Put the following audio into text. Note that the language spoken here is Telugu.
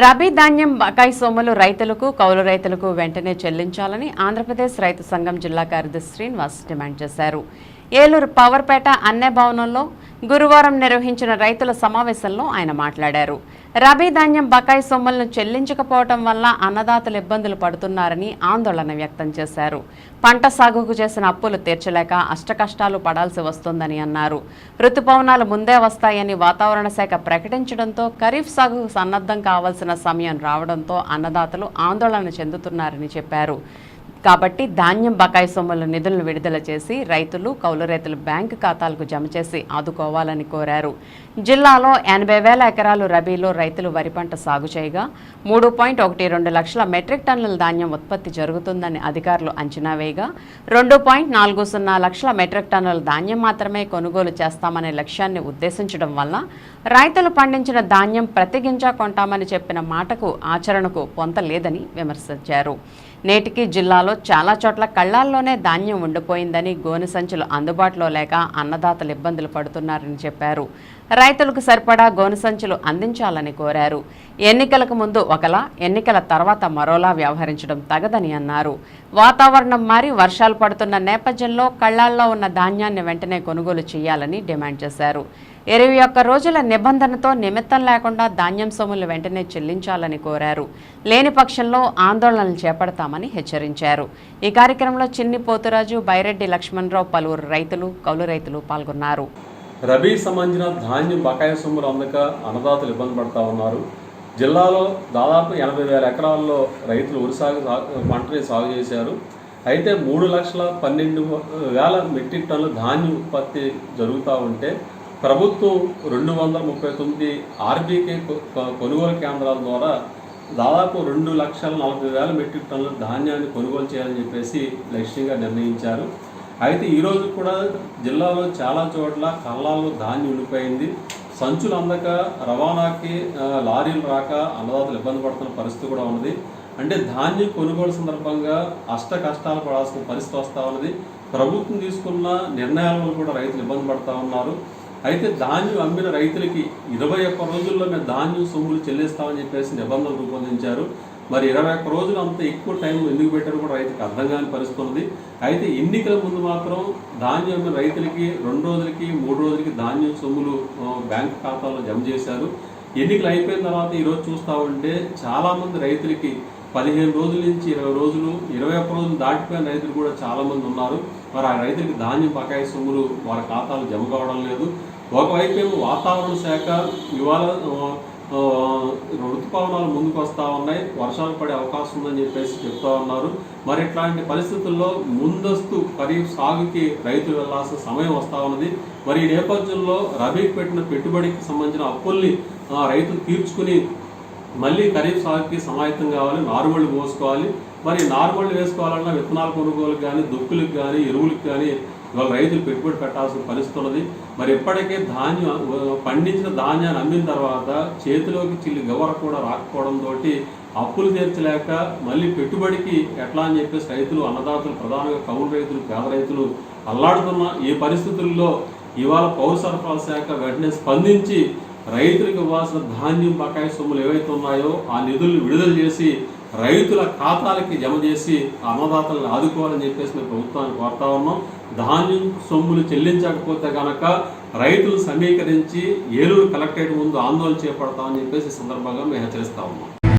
రబీ ధాన్యం బకాయి సొమ్ములు రైతులకు కౌలు రైతులకు వెంటనే చెల్లించాలని ఆంధ్రప్రదేశ్ రైతు సంఘం జిల్లా కార్యదర్శి శ్రీనివాస్ డిమాండ్ చేశారు. ఏలూరు పవర్పేట అన్నే భవనంలో గురువారం నిర్వహించిన రైతుల సమావేశంలో ఆయన మాట్లాడారు. రబీ ధాన్యం బకాయి సొమ్ములను చెల్లించకపోవటం వల్ల అన్నదాతలు ఇబ్బందులు పడుతున్నారని ఆందోళన వ్యక్తం చేశారు. పంట సాగుకు చేసిన అప్పులు తీర్చలేక అష్టకష్టాలు పడాల్సి వస్తోందని అన్నారు. ఋతుపవనాలు ముందే వస్తాయని వాతావరణ శాఖ ప్రకటించడంతో ఖరీఫ్ సాగుకు సన్నద్ధం కావాల్సిన సమయం రావడంతో అన్నదాతలు ఆందోళన చెందుతున్నారని చెప్పారు. కాబట్టి ధాన్యం బకాయి సొమ్ముల నిధులను విడుదల చేసి రైతులు కౌలు రైతులు బ్యాంకు ఖాతాలకు జమ చేసి ఆదుకోవాలని కోరారు. జిల్లాలో ఎనభై వేల ఎకరాలు రబీలో రైతులు వరి పంట సాగు చేయగా మూడు పాయింట్ ఒకటి రెండు లక్షల మెట్రిక్ టన్నుల ధాన్యం ఉత్పత్తి జరుగుతుందని అధికారులు అంచనా వేయగా రెండు పాయింట్ నాలుగు సున్నా లక్షల మెట్రిక్ టన్నుల ధాన్యం మాత్రమే కొనుగోలు చేస్తామనే లక్ష్యాన్ని ఉద్దేశించడం వల్ల రైతులు పండించిన ధాన్యం ప్రతి గింజ కొంటామని చెప్పిన మాటకు ఆచరణకు పొంతలేదని విమర్శించారు. నేటికి జిల్లాలో చాలా చోట్ల కళ్ళాల్లోనే ధాన్యం ఉండిపోయిందని గోనె సంచులు అందుబాటులో లేక అన్నదాతలు ఇబ్బందులు పడుతున్నారని చెప్పారు. రైతులకు సరిపడా గోను సంచులు అందించాలని కోరారు. ఎన్నికలకు ముందు ఒకలా ఎన్నికల తర్వాత మరోలా వ్యవహరించడం తగదని అన్నారు. వాతావరణం మారి వర్షాలు పడుతున్న నేపథ్యంలో కళ్ళాల్లో ఉన్న ధాన్యాన్ని వెంటనే కొనుగోలు చేయాలని డిమాండ్ చేశారు. ఇరవై ఒక్క రోజుల నిబంధనతో నిమిత్తం లేకుండా ధాన్యం సొమ్ములు వెంటనే చెల్లించాలని కోరారు. లేని పక్షంలో ఆందోళనలు చేపడతామని హెచ్చరించారు. ఈ కార్యక్రమంలో చిన్ని పోతురాజు బైరెడ్డి లక్ష్మణరావు పలువురు రైతులు కౌలు రైతులు పాల్గొన్నారు. రబీ సంబంధించిన ధాన్యం బకాయి సొమ్ములు అందక అన్నదాతలు ఇబ్బంది పడతా ఉన్నారు. జిల్లాలో దాదాపు ఎనభై వేల ఎకరాల్లో రైతులు వరి సాగు పంటని సాగు చేశారు. అయితే మూడు లక్షల పన్నెండు వేల మెట్రిక్ టన్నుల ధాన్యం ఉత్పత్తి జరుగుతూ ఉంటే ప్రభుత్వం రెండు వందల ముప్పై తొమ్మిది ఆర్బీకే కొనుగోలు కేంద్రాల ద్వారా దాదాపు రెండు లక్షల నలభై వేల మెట్రిక్ టన్నుల ధాన్యాన్ని కొనుగోలు చేయాలని చెప్పేసి లక్ష్యంగా నిర్ణయించారు. అయితే ఈరోజు కూడా జిల్లాలో చాలా చోట్ల కళ్ళాల్లో ధాన్యం ఉండిపోయింది. సంచులు అందక రవాణాకి లారీలు రాక అన్నదాతలు ఇబ్బంది పడుతున్న పరిస్థితి కూడా ఉన్నది. అంటే ధాన్యం కొనుగోలు సందర్భంగా అష్ట కష్టాలు పడాల్సిన పరిస్థితి వస్తూ ఉన్నది. ప్రభుత్వం తీసుకున్న నిర్ణయాల వల్ల కూడా రైతులు ఇబ్బంది పడతా ఉన్నారు. అయితే ధాన్యం అమ్మిన రైతులకి ఇరవై ఒక్క రోజుల్లో మేము ధాన్యం సొమ్ములు చెల్లిస్తామని చెప్పేసి నిబంధనలు రూపొందించారు. మరి ఇరవై ఒక్క రోజులు అంత ఎక్కువ టైం ఎందుకు పెట్టారో కూడా రైతుకి అర్థం కాని పరిస్థితి ఉంది అయితే ఎన్నికల ముందు మాత్రం ధాన్యం అమ్మిన రైతులకి రెండు రోజులకి మూడు రోజులకి ధాన్యం సొమ్ములు బ్యాంక్ ఖాతాలో జమ చేశారు. ఎన్నికలు అయిపోయిన తర్వాత ఈరోజు చూస్తూ ఉంటే చాలామంది రైతులకి పదిహేను రోజుల నుంచి ఇరవై రోజులు ఇరవై ఒక్క రోజులు దాటిపోయిన రైతులు కూడా చాలామంది ఉన్నారు. మరి ఆ రైతులకి ధాన్యం బకాయి సొమ్ములు వారి ఖాతాలు జమ కావడం లేదు. ఒకవైపు ఏమో వాతావరణ శాఖ ఇవాళ ఋతుపవనాలు ముందుకు వస్తూ ఉన్నాయి. వర్షాలు పడే అవకాశం ఉందని చెప్పేసి చెప్తా ఉన్నారు. మరి ఇట్లాంటి పరిస్థితుల్లో ముందస్తు ఖరీఫ్ సాగుకి రైతులు వెళ్ళాల్సిన సమయం వస్తూ ఉన్నది. మరి ఈ నేపథ్యంలో రబీకి పెట్టిన పెట్టుబడికి సంబంధించిన అప్పుల్ని ఆ, రైతులు తీర్చుకుని మళ్ళీ ఖరీఫ్ సాగుకి సమాయత్తం కావాలి నారుమళ్ళు పోసుకోవాలి మరి నారుమళ్ళు వేసుకోవాలన్నా విత్తనాల కొనుగోలు కానీ దుక్కులకు కానీ ఎరువులకు కానీ ఇవాళ రైతులు పెట్టుబడి పెట్టాల్సిన పరిస్థితున్నది మరి ఇప్పటికే ధాన్యం పండించిన ధాన్యాన్ని అమ్మిన తర్వాత చేతిలోకి చిల్లి గవర కూడా రాకపోవడంతో అప్పులు తీర్చలేక మళ్ళీ పెట్టుబడికి ఎట్లా అని చెప్పేసి రైతులు అన్నదాతలు ప్రధానంగా కౌలు రైతులు పేద రైతులు అల్లాడుతున్న ఈ పరిస్థితుల్లో ఇవాళ పౌర సరఫరాల శాఖ వెంటనే స్పందించి రైతులకు ఇవ్వాల్సిన ధాన్యం బకాయి సొమ్ములు ఏవైతే ఉన్నాయో ఆ నిధులను విడుదల చేసి రైతుల ఖాతాలకి జమ చేసి అన్నదాతలను ఆదుకోవాలని చెప్పేసి మేము ప్రభుత్వాన్ని కోరుతా ఉన్నాం. ధాన్యం సొమ్ములు చెల్లించకపోతే కనుక రైతులు సమీకరించి ఏలూరు కలెక్టరేట్ ముందు ఆందోళన చేపడతామని చెప్పేసి సందర్భంగా మేము హెచ్చరిస్తా ఉన్నాం.